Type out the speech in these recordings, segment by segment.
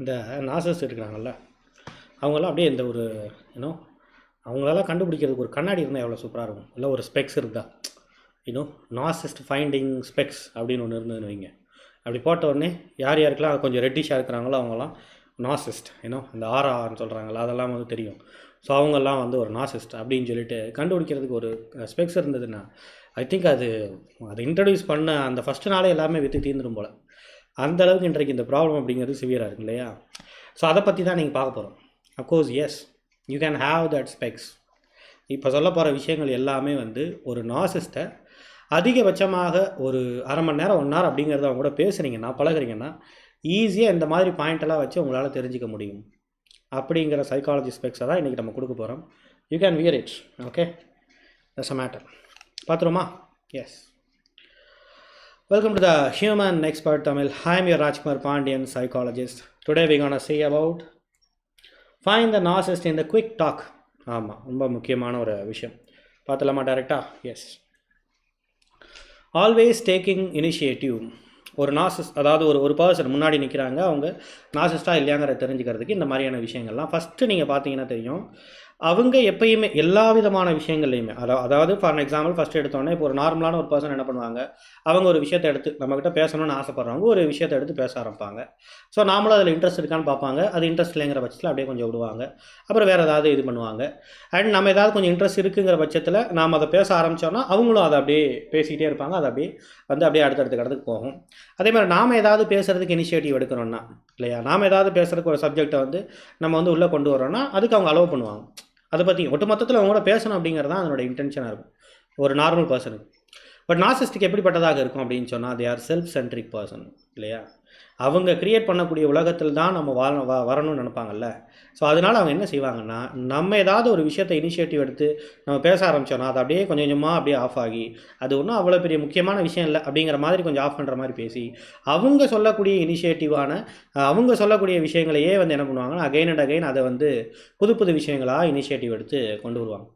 இந்த நாசஸ் இருக்கிறாங்கல்ல அவங்களாம் அப்படியே இந்த ஒரு யூனோ அவங்களெல்லாம் கண்டுபிடிக்கிறதுக்கு ஒரு கண்ணாடி இருந்தால் எவ்வளோ சூப்பராக இருக்கும். இல்லை ஒரு ஸ்பெக்ஸ் இருந்தால் யூனோ நாசஸ்ட் ஃபைண்டிங் ஸ்பெக்ஸ் அப்படின்னு ஒன்று இருந்ததுன்னு வைங்க. அப்படி போட்ட உடனே யார் யாருக்கெல்லாம் கொஞ்சம் ரெட்டிஷாக இருக்கிறாங்களோ அவங்களாம் நாசிஸ்ட் ஏன்னோ இந்த ஆர்ஆர்னு சொல்கிறாங்களா அதெல்லாம் வந்து தெரியும். ஸோ அவங்கெல்லாம் வந்து ஒரு நாசிஸ்ட் அப்படின்னு சொல்லிட்டு கண்டுபிடிக்கிறதுக்கு ஒரு ஸ்பெக்ஸ் இருந்ததுன்னா ஐ திங்க் அது அதை இன்ட்ரடியூஸ் பண்ண அந்த ஃபஸ்ட்டு நாளே எல்லாமே விற்று தீர்ந்துடும் போல். அந்த அளவுக்கு இன்றைக்கு இந்த ப்ராப்ளம் அப்படிங்கிறது சிவியராக இருக்கு இல்லையா? ஸோ அதை பற்றி தான் நீங்கள் பார்க்க போகிறோம் of course yes you can have that specs இப்போ சொல்ல போகிற விஷயங்கள் எல்லாமே வந்து ஒரு நாசிஸ்ட்டை அதிகபட்சமாக ஒரு அரை மணி நேரம் ஒன் ஹவர் அப்படிங்கிறத அவங்க கூட பேசுகிறீங்கன்னா பழகுறீங்கன்னா ஈஸியாக இந்த மாதிரி பாயிண்டெல்லாம் வச்சு உங்களால் தெரிஞ்சிக்க முடியும். அப்படிங்கிற சைக்காலஜி ஸ்பெக்ஸை தான் இன்றைக்கி நம்ம கொடுக்க போகிறோம் you can wear it okay that's a matter பார்த்துருமா yes welcome to the human expert Tamil I am Rajkumar Pandian psychologist today we gonna see about fine the narcissist in the quick talk ஆமாம் ரொம்ப முக்கியமான ஒரு விஷயம். பார்த்துலாமா டேரெக்டாக S always taking initiative ஒரு நாசஸ் அதாவது ஒரு ஒரு பர்சன் முன்னாடி நிற்கிறாங்க அவங்க நாசஸ்ட்டாக இல்லையாங்கிற தெரிஞ்சுக்கிறதுக்கு இந்த மாதிரியான விஷயங்கள்லாம் ஃபஸ்ட்டு நீங்கள் பார்த்தீங்கன்னா தெரியும். அவங்க எப்பயுமே எல்லா விதமான விஷயங்கள்லையுமே. அதாவது அதாவது ஃபார் எக்ஸாம்பிள் ஃபஸ்ட் எடுத்தோடனே இப்போ ஒரு நார்மலான ஒரு பர்சன் என்ன பண்ணுவாங்க? அவங்க ஒரு விஷயத்தை எடுத்து நம்மக்கிட்ட பேசணும்னு ஆசைப்படுறவங்க ஒரு விஷயத்தை எடுத்து பேச ஆரம்பிப்பாங்க. ஸோ நாமளும் அதில் இன்ட்ரெஸ்ட் இருக்கான்னு பார்ப்பாங்க. அது இன்ட்ரெஸ்ட் இல்லைங்கிற பட்சத்தில் அப்படியே கொஞ்சம் விடுவாங்க. அப்புறம் வேறு ஏதாவது இது பண்ணுவாங்க. அண்ட் நம்ம ஏதாவது கொஞ்சம் இன்ட்ரெஸ்ட் இருக்குங்கிற பட்சத்தில் நாம் அதை பேச ஆரம்பித்தோன்னா அவங்களும் அதை அப்படியே பேசிக்கிட்டே இருப்பாங்க. அது அப்படியே வந்து அப்படியே அடுத்தடுத்த கடத்துக்கு போகும். அதே மாதிரி நாம் ஏதாவது பேசுகிறதுக்கு இனிஷியேட்டிவ் எடுக்கிறோன்னா இல்லையா? நாம் ஏதாவது பேசுகிறதுக்கு ஒரு சப்ஜெக்டை வந்து நம்ம வந்து உள்ளே கொண்டு வரோன்னா அதுக்கு அவங்க அலோவ் பண்ணுவாங்க. அதை பற்றி ஒட்டுமொத்தத்தில் அவங்க கூட பேசணும் அப்படிங்கிறது தான் அதனோட இன்டென்ஷனாக இருக்கும். ஒரு நார்மல் பர்சனுக்கு பட் நாசிஸ்டிக் எப்படிப்பட்டதாக இருக்கும் அப்படின்னு சொன்னால் they are self centric person இல்லையா? அவங்க கிரியேட் பண்ணக்கூடிய உலகத்தில் தான் நம்ம வாழ வ வரணும்னு நினைப்பாங்கல்ல. ஸோ அதனால் அவங்க என்ன செய்வாங்கன்னா நம்ம ஏதாவது ஒரு விஷயத்தை இனிஷியேட்டிவ் எடுத்து நம்ம பேச ஆரம்பித்தோன்னா அது அப்படியே கொஞ்சம் கொஞ்சமாக அப்படியே ஆஃப் ஆகி அது ஒன்றும் அவ்வளோ பெரிய முக்கியமான விஷயம் இல்லை அப்படிங்கிற மாதிரி கொஞ்சம் ஆஃப் பண்ணுற மாதிரி பேசி அவங்க சொல்லக்கூடிய இனிஷியேட்டிவான அவங்க சொல்லக்கூடிய விஷயங்களையே வந்து என்ன பண்ணுவாங்கன்னா அகைன் அண்ட் அகைன் அதை வந்து புது புது விஷயங்களாக இனிஷியேட்டிவ் எடுத்து கொண்டு வருவாங்க.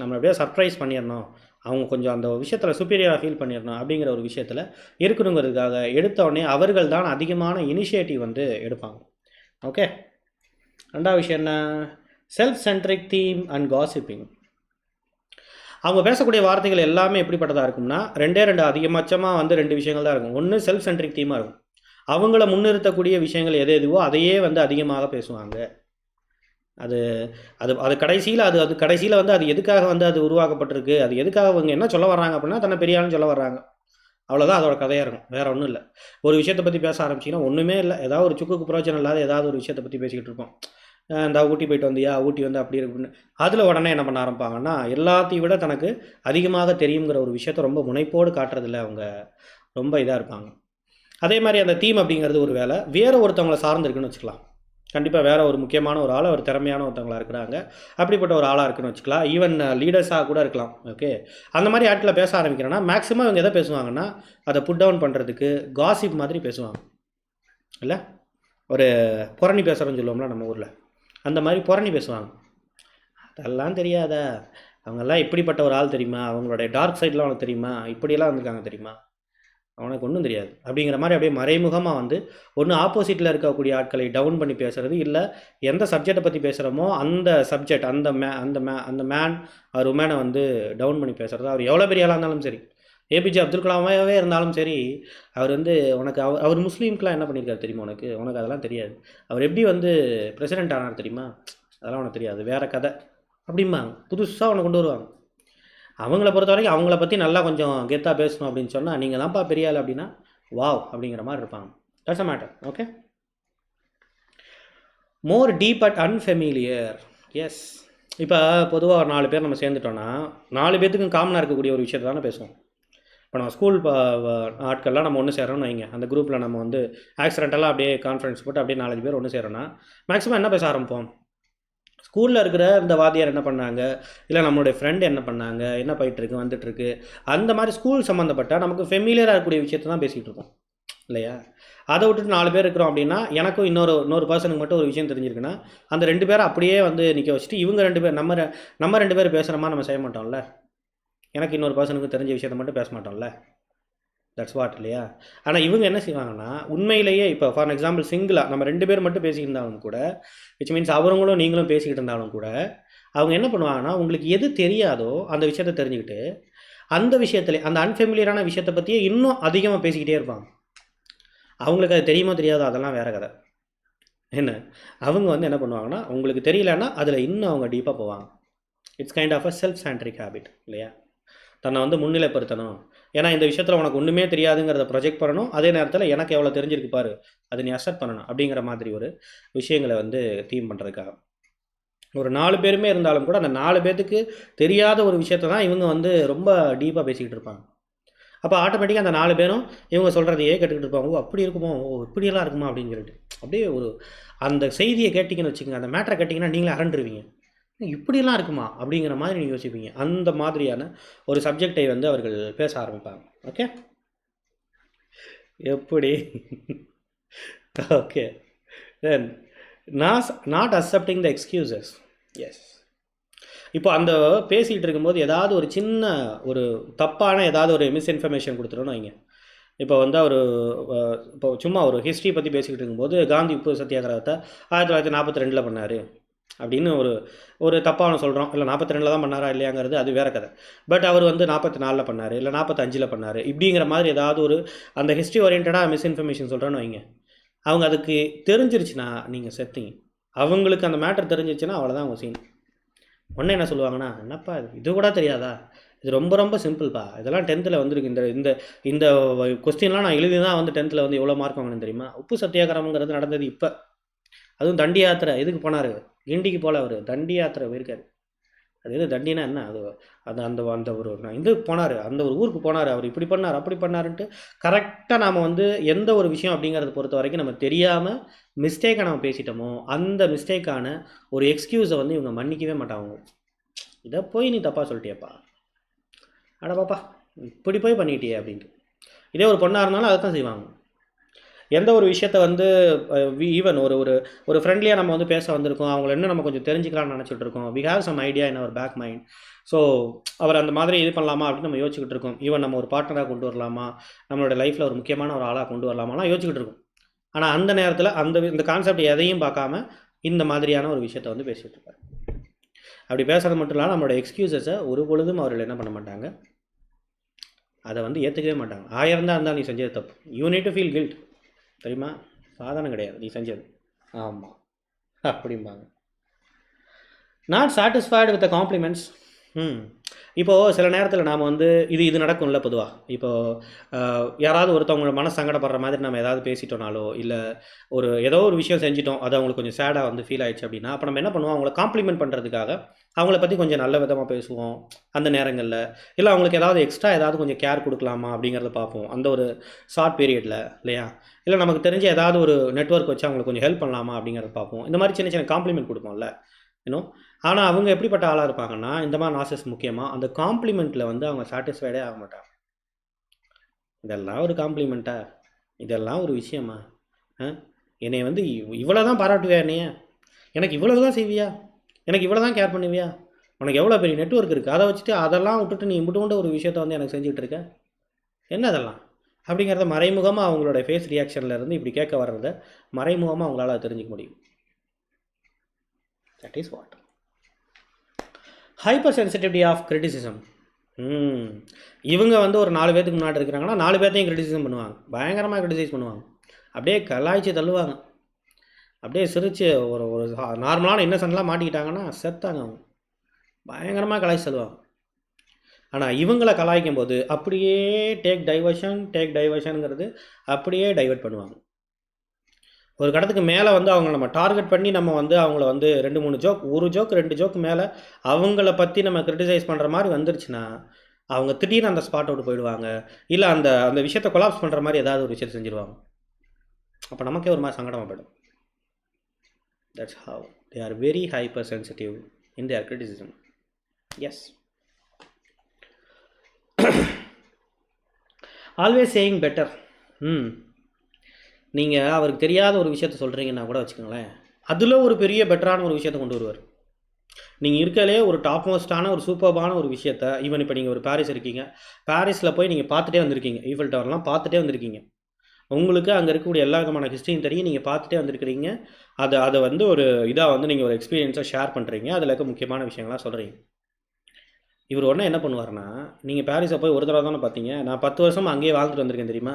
நம்ம அப்படியே சர்ப்ரைஸ் பண்ணிடணும். அவங்க கொஞ்சம் அந்த விஷயத்தில் சுப்பீரியராக ஃபீல் பண்ணிடணும் அப்படிங்கிற ஒரு விஷயத்தில் இருக்கணுங்கிறதுக்காக எடுத்தோடனே அவர்கள் தான் அதிகமான இனிஷியேட்டிவ் வந்து எடுப்பாங்க. ஓகே ரெண்டாவது விஷயம் என்ன? Self centric theme and gossiping அவங்க பேசக்கூடிய வார்த்தைகள் எல்லாமே எப்படிப்பட்டதாக இருக்கும்னா ரெண்டே ரெண்டு அதிகபட்சமாக வந்து ரெண்டு விஷயங்கள் தான் இருக்கும். ஒன்று செல்ஃப் சென்ட்ரிக் தீமாக இருக்கும். அவங்கள முன்னிறுத்தக்கூடிய விஷயங்கள் எது எதுவோ அதையே வந்து அதிகமாக பேசுவாங்க. அது அது அது கடைசியில் அது அது கடைசியில் வந்து அது எதுக்காக வந்து அது உருவாக்கப்பட்டிருக்கு? அது எதுக்காக அவங்க என்ன சொல்ல வர்றாங்க அப்படின்னா தன்னை பெரிய ஆளுன்னு சொல்ல வர்றாங்க. அவ்வளோதான் அதோட கதையாக இருக்கும். வேறு ஒன்றும் இல்லை. ஒரு விஷயத்தை பற்றி பேச ஆரம்பிச்சிங்கன்னா ஒன்றுமே இல்லை. ஏதாவது ஒரு சுக்குக்கு பிரயோஜனம் இல்லாத ஏதாவது ஒரு விஷயத்தை பற்றி பேசிக்கிட்டு இருப்போம். இந்த ஊட்டி போயிட்டு வந்தியா? ஊட்டி வந்து அப்படி இருக்குன்னு அதில் உடனே என்ன பண்ண ஆரம்பிப்பாங்கன்னா எல்லாத்தையும் விட தனக்கு அதிகமாக தெரியுங்கிற ஒரு விஷயத்த ரொம்ப முனைப்போடு காட்டுறதில்ல அவங்க ரொம்ப இதாக இருப்பாங்க. அதே மாதிரி அந்த தீம் அப்படிங்கிறது ஒரு வேலை. வேறு ஒருத்தவங்கள சார்ந்திருக்குன்னு வச்சுக்கலாம். கண்டிப்பாக வேறு ஒரு முக்கியமான ஒரு ஆள் ஒரு திறமையான ஒருத்தவங்களாக இருக்கிறாங்க. அப்படிப்பட்ட ஒரு ஆளாக இருக்குன்னு வச்சுக்கலாம். ஈவன் லீடர்ஸாக uh, கூட இருக்கலாம். ஓகே அந்த மாதிரி ஆட்களை பேச ஆரம்பிக்கிறேன்னா மேக்ஸிமம் இவங்க எதை பேசுவாங்கன்னா அதை புட் டவுன் பண்ணுறதுக்கு காசிப் மாதிரி பேசுவாங்க. இல்லை? ஒரு புரணி பேசுகிறோன்னு சொல்லுவோம்ல நம்ம ஊரில். அந்த மாதிரி புரணி பேசுவாங்க. அதெல்லாம் தெரியாத? அவங்கெல்லாம் இப்படிப்பட்ட ஒரு ஆள் தெரியுமா? அவங்களுடைய டார்க் சைட்லாம் அவனுக்கு தெரியுமா? இப்படியெல்லாம் வந்திருக்காங்க தெரியுமா? அவனுக்கு ஒன்றும் தெரியாது. அப்படிங்கிற மாதிரி அப்படியே மறைமுகமாக வந்து ஒன்று ஆப்போசிட்டில் இருக்கக்கூடிய ஆட்களை டவுன் பண்ணி பேசுகிறது இல்லை எந்த சப்ஜெக்டை பற்றி பேசுகிறோமோ அந்த சப்ஜெக்ட் அந்த மே அந்த மே அந்த மேன் அவர் உமேனை வந்து டவுன் பண்ணி பேசுறது. அவர் எவ்வளோ பெரிய ஆளாக இருந்தாலும் சரி ஏபிஜே அப்துல் கலாமாவே இருந்தாலும் சரி அவர் வந்து உனக்கு அவர் அவர் முஸ்லீம்க்கெலாம் என்ன பண்ணியிருக்காரு தெரியுமா உனக்கு? உனக்கு அதெல்லாம் தெரியாது. அவர் எப்படி வந்து பிரசிடென்ட் ஆனார் தெரியுமா? அதெல்லாம் உனக்கு தெரியாது. வேறு கதை. அப்படிம்பாங்க. புதுசாக உனக்கு கொண்டு வருவாங்க. அவங்கள பொறுத்த வரைக்கும் அவங்கள பற்றி நல்லா கொஞ்சம் கெத்தாக பேசணும் அப்படின்னு சொன்னால் நீங்கள் தான்ப்பா பெரிய ஆள் அப்படின்னா வாவ் அப்படிங்கிற மாதிரி இருப்பாங்க. Does a matter okay more deep at unfamiliar yes இப்போ பொதுவாக ஒரு நாலு பேர் நம்ம சேர்ந்துட்டோன்னா நாலு பேர்த்துக்கும் காமனாக இருக்கக்கூடிய ஒரு விஷயத்தை தானே பேசுவோம். இப்போ நம்ம ஸ்கூல் ஆட்கள்லாம் நம்ம ஒன்று சேரோம்னு வைங்க. அந்த குரூப்பில் நம்ம வந்து ஆக்சிடென்டெல்லாம் அப்படியே கான்ஃபரன்ஸ் போட்டு அப்படியே நாலஞ்சு பேர் ஒன்று சேரோன்னா மேக்ஸிமம் என்ன பேச ஆரம்பிப்போம்? ஸ்கூலில் இருக்கிற இந்த வாத்தியார் என்ன பண்ணாங்க? இல்லை நம்மளுடைய ஃப்ரெண்டு என்ன பண்ணாங்க? என்ன போயிட்டுருக்கு? வந்துட்டுருக்கு. அந்த மாதிரி ஸ்கூல் சம்மந்தப்பட்ட நமக்கு ஃபெமிலியராக இருக்கக்கூடிய விஷயத்தை தான் பேசிகிட்டு இருக்கோம். இல்லையா? அதை விட்டுட்டு நாலு பேர் இருக்கிறோம் அப்படின்னா எனக்கும் இன்னொரு இன்னொரு பர்சனுக்கு மட்டும் ஒரு விஷயம் தெரிஞ்சிருக்குன்னா அந்த ரெண்டு பேரை அப்படியே வந்து நிற்க வச்சுட்டு இவங்க ரெண்டு பேர் நம்ம நம்ம ரெண்டு பேர் பேசுகிறோமா நம்ம செய்ய மாட்டோம்ல? எனக்கு இன்னொரு பர்சனுக்கு தெரிஞ்ச விஷயத்த மட்டும் பேச மாட்டோம்ல? தட்ஸ் வாட் இல்லையா? ஆனால் இவங்க என்ன செய்வாங்கன்னா உண்மையிலேயே இப்போ ஃபார் எக்ஸாம்பிள் சிங்கிளாக நம்ம ரெண்டு பேர் மட்டும் பேசிக்கிட்டு இருந்தாலும் கூட விச் மீன்ஸ் அவங்களும் நீங்களும் பேசிக்கிட்டு இருந்தாலும் கூட அவங்க என்ன பண்ணுவாங்கன்னா உங்களுக்கு எது தெரியாதோ அந்த விஷயத்தை தெரிஞ்சுக்கிட்டு அந்த விஷயத்துல அந்த அன்ஃபெமிலியரான விஷயத்தை பற்றியே இன்னும் அதிகமாக பேசிக்கிட்டே இருப்பாங்க. அவங்களுக்கு அது தெரியுமோ தெரியாதோ அதெல்லாம் வேற கதை. என்ன? அவங்க வந்து என்ன பண்ணுவாங்கன்னா உங்களுக்கு தெரியலன்னா அதில் இன்னும் அவங்க டீப்பாக போவாங்க. It's kind of a self centric habit இல்லையா? தன்னை வந்து முன்னிலைப்படுத்தணும். ஏன்னா இந்த விஷயத்தில் உனக்கு ஒன்றுமே தெரியாதுங்கிறத ப்ரொஜெக்ட் பண்ணணும். அதே நேரத்தில் எனக்கு எவ்வளோ தெரிஞ்சிருக்கு பாரு அதை நீ அக்செப்ட் பண்ணணும் அப்படிங்கிற மாதிரி ஒரு விஷயங்களை வந்து தீம் பண்ணுறதுக்காக ஒரு நாலு பேருமே இருந்தாலும் கூட அந்த நாலு பேர்த்துக்கு தெரியாத ஒரு விஷயத்த தான் இவங்க வந்து ரொம்ப டீப்பாக பேசிக்கிட்டு இருப்பாங்க. அப்போ ஆட்டோமேட்டிக்காக அந்த நாலு பேரும் இவங்க சொல்கிறதையே கேட்டுக்கிட்டு இருப்பாங்க. ஓ அப்படி இருக்குமோ? ஓ இப்படியெல்லாம் இருக்குமா? அப்படின்னு சொல்லிட்டு. அப்படியே ஒரு அந்த செய்தியை கேட்டிங்கன்னு வச்சுக்கோங்க. அந்த மேட்டரை கேட்டிங்கன்னா நீங்களே அரண்டுருவீங்க இப்படியெல்லாம் இருக்குமா? அப்படிங்கிற மாதிரி நீங்கள் யோசிப்பீங்க. அந்த மாதிரியான ஒரு சப்ஜெக்டை வந்து அவர்கள் பேச ஆரம்பிப்பாங்க. ஓகே எப்படி? Okay then knows not accepting the excuses yes இப்போ அந்த பேசிகிட்டு இருக்கும்போது ஏதாவது ஒரு சின்ன ஒரு தப்பான ஏதாவது ஒரு மிஸ்இன்ஃபர்மேஷன் கொடுத்துருன்னு வைங்க. இப்போ வந்து அவர் இப்போ சும்மா ஒரு ஹிஸ்ட்ரி பற்றி பேசிக்கிட்டு இருக்கும்போது காந்தி உப்பு சத்தியாகிரகத்தை ஆயிரத்தி தொள்ளாயிரத்தி நாற்பத்தி ரெண்டில் பண்ணார். அப்படின்னு ஒரு ஒரு தப்பான சொல்கிறோம் இல்லை நாற்பத்தி ரெண்டில் தான் பண்ணாரா இல்லையாங்கிறது அது வேற கதை. பட் அவர் வந்து நாற்பத்தி நாலில் பண்ணார் இல்லை நாற்பத்தஞ்சில் பண்ணார். இப்படிங்கிற மாதிரி ஏதாவது ஒரு அந்த ஹிஸ்ட்ரி ஓரியன்டாக மிஸ்இன்ஃபர்மேஷன் சொல்கிறேன்னு வைங்க. அவங்க அதுக்கு தெரிஞ்சிருச்சுன்னா நீங்கள் செத்தீங்க அவங்களுக்கு அந்த மேட்டர் தெரிஞ்சிருச்சுன்னா அவ்வளோதான் அவங்க சீன் உடனே என்ன சொல்லுவாங்கன்னா என்னப்பா இது? இது கூட தெரியாதா? இது ரொம்ப ரொம்ப சிம்பிள்ப்பா இதெல்லாம் டென்த்தில் வந்திருக்கு. இந்த இந்த இந்த கொஸ்டின்லாம் நான் எழுதி தான் வந்து டென்த்தில் வந்து எவ்வளோ மார்க் வாங்கினேன் தெரியுமா? உப்பு சத்தியாகிரமங்கிறது நடந்தது இப்போ. அதுவும் தண்டி யாத்திரை. எதுக்கு போனார்? கிண்டிக்கு போல் அவர். தண்டி யாத்திரை போயிருக்காரு. அது எது தண்டினா என்ன? அது அது அந்த அந்த ஒரு நான் இது போனார். அந்த ஒரு ஊருக்கு போனார். அவர் இப்படி பண்ணார் அப்படி பண்ணாருன்ட்டு கரெக்டாக நாம் வந்து எந்த ஒரு விஷயம் அப்படிங்கிறத பொறுத்த வரைக்கும் நம்ம தெரியாமல் மிஸ்டேக்கை நம்ம பேசிட்டோமோ அந்த மிஸ்டேக்கான ஒரு எக்ஸ்கியூஸை வந்து இவங்க மன்னிக்கவே மாட்டாங்க. இதை போய் நீ தப்பாக சொல்லிட்டியப்பா. அட பாப்பா இப்படி போய் பண்ணிட்டியே அப்படின்ட்டு. இதே ஒரு பொண்ணாக இருந்தாலும் அதை தான் செய்வாங்க. எந்த ஒரு விஷயத்த வந்து ஈவன் ஒரு ஒரு ஒரு ஃப்ரெண்ட்லியாக நம்ம வந்து பேச வந்திருக்கோம். அவங்கள இன்னும் நம்ம கொஞ்சம் தெரிஞ்சுக்கலாம்னு நினச்சிட்டு இருக்கோம். We have some idea in our back mind so அவர் அந்த மாதிரி இது பண்ணலாமா அப்படின்னு நம்ம யோசிச்சுக்கிட்டு இருக்கோம். ஈவன் நம்ம ஒரு பார்ட்னராக கொண்டு வரலாமா? நம்மளோட லைஃப்பில் ஒரு முக்கியமான ஒரு ஆளாக கொண்டு வரலாமாலாம் யோசிச்சுக்கிட்டு இருக்கோம். ஆனால் அந்த நேரத்தில் அந்த இந்த கான்செப்ட் எதையும் பார்க்காம இந்த மாதிரியான ஒரு விஷயத்த வந்து பேசிகிட்டு இருப்பார். அப்படி பேசுறது மட்டும் இல்லாமல் நம்மளோட எக்ஸ்கியூசஸை ஒரு பொழுதும் அவர்கள் என்ன பண்ண மாட்டாங்க? அதை வந்து ஏற்றுக்கவே மாட்டாங்க. ஆயிரம் தான் இருந்தால் நீ செஞ்சது தப்பு. You need to feel guilt தெரியுமா? சாதாரணம் கிடையாது. நீ செஞ்சது. ஆமாம் அப்படிம்பாங்க. Not satisfied with the compliments hmm. இப்போது சில நேரத்தில் நாம் வந்து இது இது நடக்கும்ல பொதுவாக இப்போது யாராவது ஒருத்தவங்க மனசு சங்கடப்படுற மாதிரி நம்ம ஏதாவது பேசிட்டோனாலோ இல்லை ஒரு ஏதோ ஒரு விஷயம் செஞ்சிட்டோம் அது அவங்களுக்கு கொஞ்சம் சேடாக வந்து ஃபீல் ஆயிடுச்சு அப்படின்னா அப்போ நம்ம என்ன பண்ணுவோம்? அவங்கள காம்ப்ளிமெண்ட் பண்ணுறதுக்காக அவங்கள பற்றி கொஞ்சம் நல்ல விதமாக பேசுவோம் அந்த நேரங்களில். இல்லை அவங்களுக்கு ஏதாவது எக்ஸ்ட்ரா ஏதாவது கொஞ்சம் கேர் கொடுக்கலாமா அப்படிங்கிறத பார்ப்போம் அந்த ஒரு ஷார்ட் பீரியடில் இல்லையா? இல்லை நமக்கு தெரிஞ்ச ஏதாவது ஒரு நெட்ஒர்க் வச்சு அவங்களுக்கு கொஞ்சம் ஹெல்ப் பண்ணலாமா அப்படிங்கிறத பார்ப்போம். இந்த மாதிரி சின்ன சின்ன காம்ப்ளிமெண்ட் கொடுப்போம்ல இன்னும் ஆனால் அவங்க எப்படிப்பட்ட ஆளாக இருப்பாங்கன்னா இந்த மாதிரி நாசஸ் முக்கியமாக அந்த காம்ப்ளிமெண்ட்டில் வந்து அவங்க சாட்டிஸ்ஃபைடே ஆக மாட்டாங்க. இதெல்லாம் ஒரு காம்ப்ளிமெண்ட்டா இதெல்லாம் ஒரு விஷயமா? ஆ? என்னை வந்து இவ்வளோ தான் பாராட்டுவியா என்னைய? எனக்கு இவ்வளோ தான் செய்வியா? எனக்கு இவ்வளோ தான் கேர் பண்ணுவியா? உனக்கு எவ்வளோ பெரிய நெட்ஒர்க் இருக்குது அதை வச்சுட்டு அதெல்லாம் விட்டுட்டு நீ இம்பிட்டு ஒரு விஷயத்த வந்து எனக்கு செஞ்சுட்டு இருக்க? என்ன அதெல்லாம்? அப்படிங்கிறத மறைமுகமாக அவங்களோட ஃபேஸ் ரியாக்ஷனில் இருந்து இப்படி கேட்க வர்றத மறைமுகமாக அவங்களால தெரிஞ்சுக்க முடியும். That is what hyper sensitivity of criticism hmm இவங்க வந்து ஒரு நாலு பேத்துக்கு முன்னாடி இருக்கிறாங்கன்னா நாலு பேர்த்தையும் கிரிட்டிசிசம் பண்ணுவாங்க. பயங்கரமாக கிரிட்டிசைஸ் பண்ணுவாங்க. அப்படியே கலாய்ச்சி தள்ளுவாங்க. அப்படியே சிரித்து ஒரு ஒரு நார்மலான இன்னசென்ட்லாம் மாட்டிக்கிட்டாங்கன்னா செத்தாங்க அவங்க. பயங்கரமாக கலாய்ச்சி தள்ளுவாங்க. ஆனால் இவங்களை கலாய்க்கும் போது அப்படியே டேக் டைவர்ஷன் டேக் டைவர்ஷனுங்கிறது அப்படியே டைவர்ட் பண்ணுவாங்க. ஒரு கடத்துக்கு மேலே வந்து அவங்க நம்ம டார்கெட் பண்ணி நம்ம வந்து அவங்கள வந்து ரெண்டு மூணு ஜோக் ஒரு ஜோக் ரெண்டு ஜோக் மேலே அவங்கள பற்றி நம்ம கிரிட்டிசைஸ் பண்ணுற மாதிரி வந்துருச்சுன்னா அவங்க திடீர்னு அந்த ஸ்பாட் விட்டு போயிடுவாங்க. இல்லை அந்த அந்த விஷயத்தை கொலாப்ஸ் பண்ணுற மாதிரி ஏதாவது ஒரு விஷயத்தை செஞ்சுருவாங்க. அப்போ நமக்கே ஒரு மாதிரி சங்கடமாக போயிடும். That's how they are very hyper sensitive in their criticism yes always saying better hmm நீங்கள் அவருக்கு தெரியாத ஒரு விஷயத்த சொல்கிறீங்கன்னா கூட வச்சுக்கோங்களேன் அதில் ஒரு பெரிய பெட்டரான ஒரு விஷயத்த கொண்டு வருவார். நீங்கள் இருக்கலே ஒரு டாப் மோஸ்டான ஒரு சூப்பர்பான ஒரு விஷயத்த ஈவன் இப்போ நீங்கள் ஒரு பாரிஸ் இருக்கீங்க பாரிஸில் போய் நீங்கள் பார்த்துட்டே வந்திருக்கீங்க ஈஃபில் டவர்லாம் பார்த்துட்டே வந்திருக்கீங்க. உங்களுக்கு அங்கே இருக்கக்கூடிய எல்லா விதமான ஹிஸ்ட்ரியும் தெரியும் நீங்கள் பார்த்துட்டே வந்திருக்கிறீங்க. அதை அதை வந்து ஒரு இதாக வந்து நீங்கள் ஒரு எக்ஸ்பீரியன்ஸாக ஷேர் பண்ணுறீங்க அதில் இருக்க முக்கியமான விஷயங்களாக சொல்கிறீங்க இவர் உடனே என்ன பண்ணுவார்னா நீங்கள் பாரிஸை போய் ஒரு தடவை தானே பார்த்தீங்க நான் பத்து வருஷமாக அங்கேயே வாழ்ந்துட்டு வந்திருக்கேன் தெரியுமா?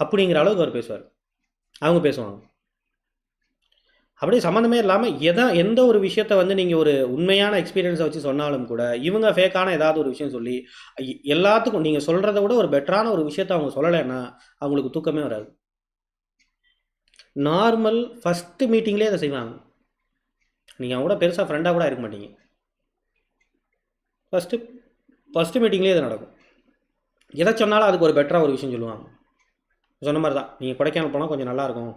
அப்படிங்கிற அளவுக்கு அவர் பேசுவார். அவங்க பேசுவாங்க. அப்படியே சம்மந்தமே இல்லாமல் எதா எந்த ஒரு விஷயத்த வந்து நீங்கள் ஒரு உண்மையான எக்ஸ்பீரியன்ஸை வச்சு சொன்னாலும் கூட இவங்க ஃபேக்கான ஏதாவது ஒரு விஷயம் சொல்லி எல்லாத்துக்கும் நீங்கள் சொல்கிறத விட ஒரு பெட்டரான ஒரு விஷயத்த அவங்க சொல்லலைன்னா அவங்களுக்கு தூக்கமே வராது. நார்மல் ஃபஸ்ட்டு மீட்டிங்லேயே அதை செய்வாங்க. நீங்கள் அவங்க கூட பெருசாக ஃப்ரெண்டாக கூட இருக்க மாட்டீங்க. ஃபஸ்ட்டு ஃபஸ்ட்டு மீட்டிங்லேயே இது நடக்கும். எதை சொன்னாலும் அதுக்கு ஒரு பெட்டராக ஒரு விஷயம் சொல்லுவாங்க. சொன்ன மாதிரி தான். நீங்கள் கொடைக்கானல் போனால் கொஞ்சம் நல்லாயிருக்கும்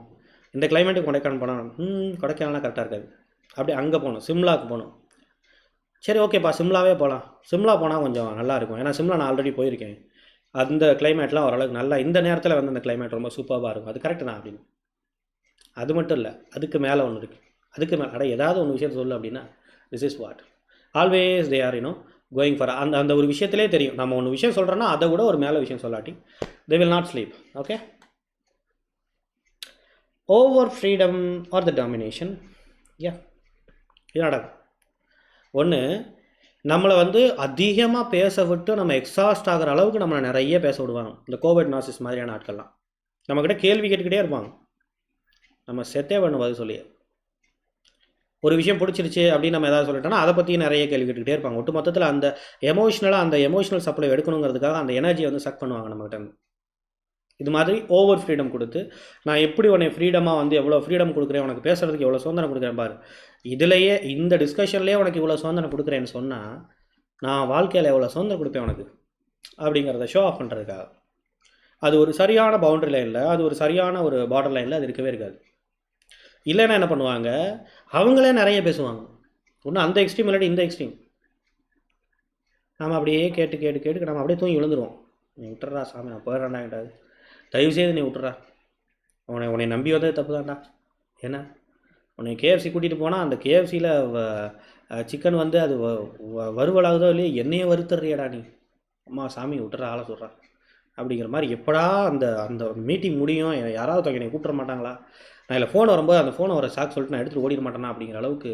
இந்த கிளைமேட்டுக்கு கொடைக்கானல் போனால் ம் கரெக்டாக இருக்காது. அப்படியே அங்கே போகணும் சிம்லாவுக்கு போகணும். சரி ஓகேப்பா சிம்லாவே போகலாம் சிம்லா போனால் கொஞ்சம் நல்லாயிருக்கும் ஏன்னா சிம்லா நான் ஆல்ரெடி போயிருக்கேன். அந்த கிளைமேட்லாம் ஓரளவுக்கு நல்லா இந்த நேரத்தில் வந்து அந்த கிளைமேட் ரொம்ப சூப்பராக இருக்கும். அது கரெக்டு தான் அப்படின்னு. அது மட்டும் இல்லை அதுக்கு மேலே ஒன்று இருக்குது அதுக்கு மேலே அட ஏதாவது ஒன்று விஷயத்தை சொல்லு அப்படின்னா this is what always they are you know going for அந்த அந்த ஒரு விஷயத்திலே தெரியும். நம்ம ஒன்று விஷயம் சொல்கிறோன்னா அதை விட ஒரு மேலே விஷயம் சொல்லாட்டி. They will not sleep okay over freedom or the domination yeah இது நடக்கும். ஒன்று நம்மளை வந்து அதிகமாக பேச விட்டு நம்ம எக்ஸாஸ்ட் ஆகிற அளவுக்கு நம்மளை நிறைய பேச விடுவாங்க. இந்த கோவிட் நாசிஸ் மாதிரியான ஆட்கள்லாம். நம்மக்கிட்ட கேள்வி கேட்டுக்கிட்டே இருப்பாங்க. நம்ம செத்தே பண்ணும் அது சொல்லி ஒரு விஷயம் பிடிச்சிருச்சு அப்படின்னு நம்ம ஏதாவது சொல்லிட்டோம்னா அதை பற்றி நிறைய கேள்வி கேட்டுக்கிட்டே இருப்பாங்க. ஒட்டு மொத்தத்தில் அந்த எமோஷ்னலாக அந்த எமோஷனல் சப்ளை எடுக்கணுங்கிறதுக்காக அந்த எனர்ஜியை வந்து சக் பண்ணுவாங்க நம்மகிட்ட. இது மாதிரி ஓவர் ஃப்ரீடம் கொடுத்து நான் எப்படி உன்னை ஃப்ரீடமாக வந்து எவ்வளோ ஃப்ரீடம் கொடுக்குறேன் உனக்கு பேசுகிறதுக்கு எவ்வளோ சுதந்திரம் கொடுக்குறேன் பாரு. இதுலேயே இந்த டிஸ்கஷன்லேயே உனக்கு இவ்வளோ சுதந்திரம் கொடுக்குறேன்னு சொன்னால் நான் வாழ்க்கையில் எவ்வளோ சுதந்திரம் கொடுப்பேன் உனக்கு? அப்படிங்கிறத ஷோ ஆஃப் பண்ணுறதுக்காக அது ஒரு சரியான பவுண்டரி லைனில் அது ஒரு சரியான ஒரு பார்டர் லைனில் அது இருக்கவே இருக்காது. இல்லைன்னா என்ன பண்ணுவாங்க? அவங்களே நிறைய பேசுவாங்க. ஒன்று அந்த எக்ஸ்ட்ரீம் இல்லாட்டி இந்த எக்ஸ்ட்ரீம் நாம் அப்படியே கேட்டு கேட்டு கேட்டு நம்ம அப்படியே தூங்கி விழுந்துருவோம். நீ விட்டுறா சாமி நான் போயிடறாண்டாங்கிட்டாது தயவு செய்து நீ விட்டுறா. உன்னை உன்னை நம்பி வந்தது தப்பு தான்டா என்ன உன்னை கேஎஃப்சி கூட்டிகிட்டு போனால் அந்த கேஎஃப்சியில் சிக்கன் வந்து அது வ- வ- வறுவலாகுதோ இல்லையோ என்னையே வறுத்துறியடா நீ. அம்மா சாமி விட்டுறா ஆளை சொல்கிறா அப்படிங்கிற மாதிரி எப்படா அந்த அந்த மீட்டிங் முடியும்? யாராவது தொகை என்னை கூப்பிட மாட்டாங்களா? நான் இல்லை ஃபோன் வரும்போது அந்த ஃபோனை வர சாக்கு சொல்லிட்டு நான் எடுத்துகிட்டு ஓடிட மாட்டேனா அப்படிங்கிற அளவுக்கு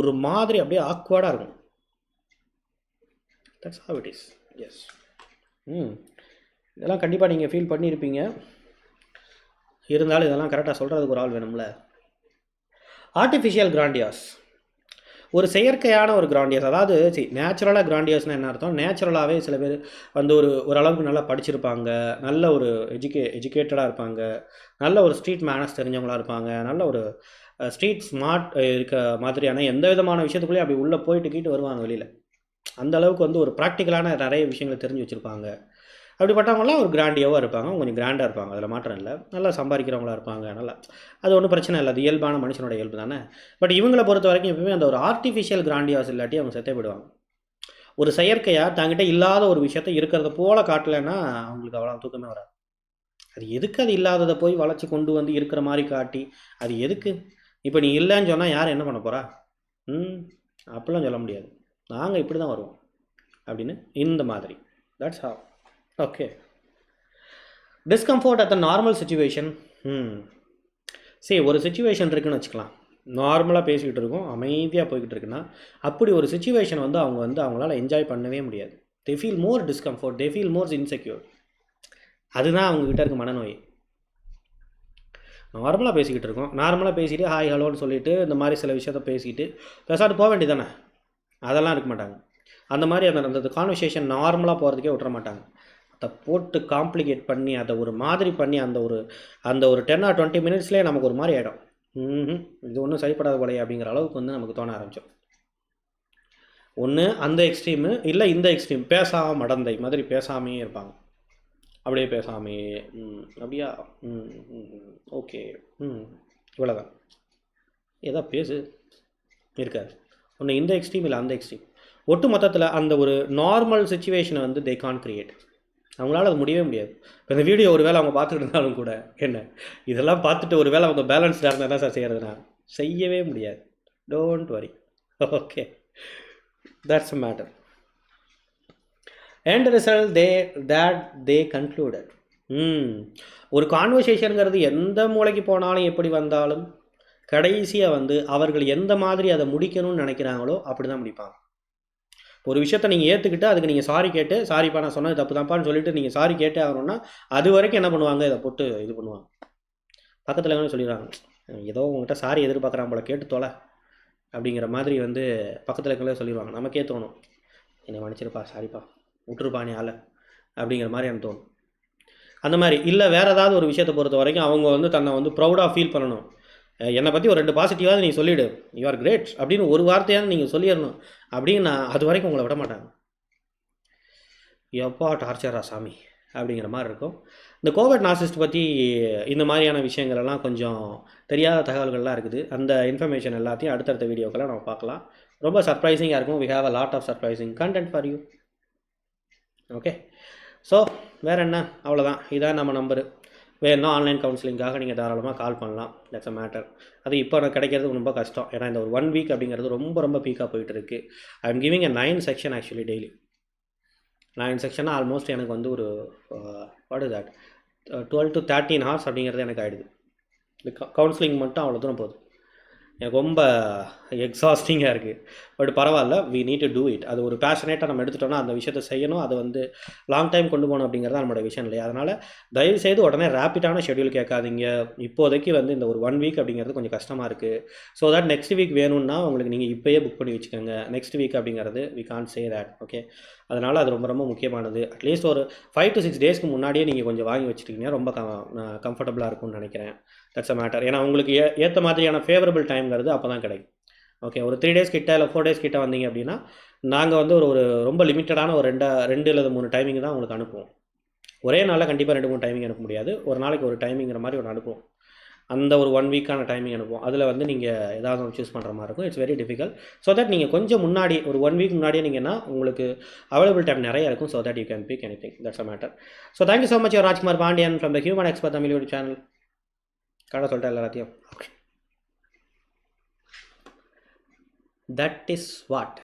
ஒரு மாதிரி அப்படியே ஆக்வர்டாக இருக்கும். That's how it is yes hmm. இதெல்லாம் கண்டிப்பாக நீங்கள் ஃபீல் பண்ணியிருப்பீங்க இருந்தாலும் இதெல்லாம் கரெக்டாக சொல்கிறதுக்கு ஒரு ஆள் வேணும்ல. ஆர்டிஃபிஷியல் கிராண்டியாஸ் ஒரு செயற்கையான ஒரு கிராண்டியஸ் அதாவது நேச்சுரலாக கிராண்டியஸ்னால் என்ன அர்த்தம்? நேச்சுரலாகவே சில பேர் வந்து ஒரு ஓரளவுக்கு நல்லா படிச்சிருப்பாங்க நல்ல ஒரு எஜுகே எஜுகேட்டடாக இருப்பாங்க நல்ல ஒரு ஸ்ட்ரீட் மேனஸ் தெரிஞ்சவங்களா இருப்பாங்க நல்ல ஒரு ஸ்ட்ரீட் ஸ்மார்ட் இருக்க மாதிரியான எந்த விதமான விஷயத்துக்குள்ளேயும் அப்படி உள்ளே போயிட்டு கீட்டு வருவாங்க வெளியில். அந்த அளவுக்கு வந்து ஒரு ப்ராக்டிக்கலான நிறைய விஷயங்களை தெரிஞ்சு வச்சுருப்பாங்க. அப்படிப்பட்டவங்களாம் ஒரு கிராண்டியாவாக இருப்பாங்க. கொஞ்சம் கிராண்டாக இருப்பாங்க. அதில் மாற்றம் இல்லை. நல்லா சம்பாதிக்கிறவங்களா இருப்பாங்க. நல்லா அது ஒன்றும் பிரச்சனை இல்லை. அது இயல்பான மனுஷனோட இயல்பு தானே? பட் இவங்களை பொறுத்த வரைக்கும் எப்பவுமே அந்த ஒரு ஆர்டிஃபிஷியல் கிராண்டியாஸ் இல்லாட்டி அவங்க செத்தே ஒரு செயற்கையாக தாங்கிட்ட இல்லாத ஒரு விஷயத்த இருக்கிறத போல காட்டலைன்னா அவங்களுக்கு அவ்வளோ தூக்கமே வராது. அது எதுக்கு அது இல்லாததை போய் வளைச்சி கொண்டு வந்து இருக்கிற மாதிரி காட்டி அது எதுக்கு? இப்போ நீ இல்லைன்னு சொன்னால் யார் என்ன பண்ண போகிறா ம் அப்படிலாம் சொல்ல முடியாது. நாங்கள் இப்படி தான் வருவோம். அப்படின்னு இந்த மாதிரி. That's how. Okay discomfort at the normal situation hmm சரி ஒரு சுச்சுவேஷன் இருக்குன்னு வச்சுக்கலாம். நார்மலாக பேசிக்கிட்டு இருக்கோம் அமைதியாக போய்கிட்டு இருக்குன்னா அப்படி ஒரு சுச்சுவேஷன் வந்து அவங்க வந்து அவங்களால என்ஜாய் பண்ணவே முடியாது. They feel more discomfort they feel more insecure அதுதான் அவங்கக்கிட்ட இருக்க மனநோய். நார்மலாக பேசிக்கிட்டு இருக்கோம். நார்மலாக பேசிட்டு ஹாய் ஹலோன்னு சொல்லிட்டு இந்த மாதிரி சில விஷயத்த பேசிக்கிட்டு பேசாட்டு போக வேண்டியதானே அதெல்லாம் இருக்க மாட்டாங்க. அந்த மாதிரி அந்த அந்த கான்வர்சேஷன் நார்மலாக போகிறதுக்கே விட்டுற மாட்டாங்க. அதை போட்டு காம்ப்ளிகேட் பண்ணி அதை ஒரு மாதிரி பண்ணி அந்த ஒரு அந்த ஒரு டென் ஆர் டுவெண்ட்டி மினிட்ஸ்லேயே நமக்கு ஒரு மாதிரி ஆகிடும் ம் இது ஒன்றும் சரிப்படாத போலையே அப்படிங்கிற அளவுக்கு வந்து நமக்கு தோண ஆரம்பிச்சோம் ஒன்று அந்த எக்ஸ்ட்ரீமு இல்லை இந்த எக்ஸ்ட்ரீம் பேசாமல் மடந்தை மாதிரி பேசாமையே இருப்பாங்க. அப்படியே பேசாமையே ம் அப்படியா ம் ம் ஓகே ம் இவ்வளோதான் ஏதா பேசு இருக்காது. ஒன்று இந்த எக்ஸ்ட்ரீம் இல்லை அந்த எக்ஸ்ட்ரீம் ஒட்டு மொத்தத்தில் அந்த ஒரு நார்மல் சுச்சுவேஷனை வந்து தே கான் கிரியேட் அவங்களால அது முடியவே முடியாது. இப்போ இந்த வீடியோ ஒரு வேளை அவங்க பார்த்துட்டு இருந்தாலும் கூட என்ன? இதெல்லாம் பார்த்துட்டு ஒரு வேளை அவங்க பேலன்ஸ்டாக இருந்தால் தான் சார் செய்கிறதுனா செய்யவே முடியாது. Don't worry okay that's a matter and result they that they concluded hmm ஒரு கான்வர்சேஷனுங்கிறது எந்த மூளைக்கு போனாலும் எப்படி வந்தாலும் கடைசியாக வந்து அவர்கள் எந்த மாதிரி அதை முடிக்கணும்னு நினைக்கிறாங்களோ அப்படி தான் முடிப்பாங்க. ஒரு விஷயத்த நீங்கள் ஏற்றுக்கிட்டு அதுக்கு நீங்கள் சாரி கேட்டு சாரிப்பா நான் சொன்னது தப்பு தான்ப்பான்னு சொல்லிட்டு நீங்கள் சாரி கேட்டே ஆகணும்னா அது வரைக்கும் என்ன பண்ணுவாங்க? இதை போட்டு இது பண்ணுவாங்க. பக்கத்தில் வந்து சொல்லிடுறாங்க ஏதோ உங்கள்கிட்ட சாரி எதிர்பார்க்குறான் போல கேட்டு தொலை அப்படிங்கிற மாதிரி வந்து பக்கத்தில் இருக்கங்களே சொல்லிடுவாங்க. நமக்கே தோணும் என்னை மன்னிச்சிருப்பா சாரிப்பா விட்டுருப்பா நீ ஆளை அப்படிங்கிற மாதிரி எனக்கு தோணும். அந்த மாதிரி இல்லை வேறு ஏதாவது ஒரு விஷயத்தை பொறுத்த வரைக்கும் அவங்க வந்து தன்னை வந்து ப்ரௌடாக ஃபீல் பண்ணணும். என்னை பற்றி ஒரு ரெண்டு பாசிட்டிவாக நீ சொல்லிவிடு யூ ஆர் கிரேட் அப்படின்னு ஒரு வார்த்தையாவது நீங்கள் சொல்லிடணும். அப்படின்னு நான் அது வரைக்கும் உங்களை விட மாட்டாங்க எப்பா டார்ச்சரா சாமி? அப்படிங்கிற மாதிரி இருக்கும். இந்த கோவிட் நாசிஸ்ட் பற்றி இந்த மாதிரியான விஷயங்களெல்லாம் கொஞ்சம் தெரியாத தகவல்கள்லாம் இருக்குது. அந்த இன்ஃபர்மேஷன் எல்லாத்தையும் அடுத்தடுத்த வீடியோக்கெல்லாம் நம்ம பார்க்கலாம். ரொம்ப சர்ப்ரைசிங்காக இருக்கும். We have a lot of surprising content for you okay so வேறு என்ன? அவ்வளோதான் இதான் நம்ம நம்பரு வேணும்னா ஆன்லைன் கவுன்சிலிங்காக நீங்கள் தாராளமாக கால் பண்ணலாம். தட்ஸ் அ மேட்டர் அது இப்போ நான் கிடைக்கிறது ரொம்ப கஷ்டம். ஏன்னா இந்த ஒரு ஒன் வீக் அப்படிங்கிறது ரொம்ப ரொம்ப பீக்காக போயிட்டு இருக்கு I am giving a nine section actually daily nine செக்ஷனாக almost எனக்கு வந்து ஒரு what is that twelve to thirteen hours அப்படிங்கிறது எனக்கு ஆகிடுது இந்த கவுன்சிலிங் மட்டும் அவ்வளோ தூரம் போகுது. எனக்கு ரொம்ப எக்ஸாஸ்டிங்காக இருக்குது பட் பரவாயில்ல we need to do it அது ஒரு பேஷனேட்டாக நம்ம எடுத்துட்டோம்னா அந்த விஷயத்தை செய்யணும். அது வந்து லாங் டைம் கொண்டு போகணும் அப்படிங்கிறது நம்மளோட விஷயம் இல்லையா? அதனால் தயவு செய்து உடனே ரேப்பிடான ஷெட்யூல் கேட்காதீங்க. இப்போதைக்கு வந்து இந்த ஒரு ஒன் வீக் அப்படிங்கிறது கொஞ்சம் கஷ்டமாக இருக்குது ஸோ தட் நெக்ஸ்ட் வீக் வேணும்னா உங்களுக்கு நீங்கள் இப்போயே புக் பண்ணி வச்சுக்கோங்க. நெக்ஸ்ட் வீக் அப்படிங்கிறது we can say that okay அதனால் அது ரொம்ப ரொம்ப முக்கியமானது. அட்லீஸ்ட் ஒரு ஃபைவ் டு சிக்ஸ் டேஸ்க்கு முன்னாடியே நீங்கள் கொஞ்சம் வாங்கி வச்சுருக்கீங்கன்னா ரொம்ப கம்ஃபர்டபுளாக இருக்கும்னு நினைக்கிறேன். தட்ஸ் அ மேட்டர் ஏன்னா உங்களுக்கு ஏ ஏற்ற மாதிரியான ஃபேவரபிள் டைம்ங்கிறது அப்போ தான் கிடைக்கும். ஓகே ஒரு த்ரீ டேஸ் கிட்ட இல்லை ஃபோர் டேஸ் கிட்ட வந்தீங்க அப்படின்னா நாங்கள் வந்து ஒரு ஒரு ரொம்ப லிமிட்டடான ஒரு ரெண்டா ரெண்டு இல்லை மூணு டைமிங் தான் உங்களுக்கு அனுப்புவோம். ஒரே நாளில் கண்டிப்பாக ரெண்டு மூணு டைமிங் அனுப்ப முடியாது. ஒரு நாளைக்கு ஒரு டைமிங்கிற மாதிரி ஒன்று அனுப்புவோம். அந்த ஒரு ஒன் வீக்கான டைமிங் அனுப்புவோம். அதில் வந்து நீங்கள் ஏதாவது ஒன்று சூஸ் பண்ணுற மாதிரி இருக்கும். It's very difficult so that நீங்கள் கொஞ்சம் முன்னாடி ஒரு ஒன் வீக் முன்னாடியே நீங்கன்னா உங்களுக்கு அவைலபிள் டைம் நிறைய இருக்கும். So that you can pick anything that's a matter so thank you so much Rajkumar Pandian from the human expert Tamil YouTube channel கடை சொல்லிட்டேன் எல்லாத்தையும். Okay that is what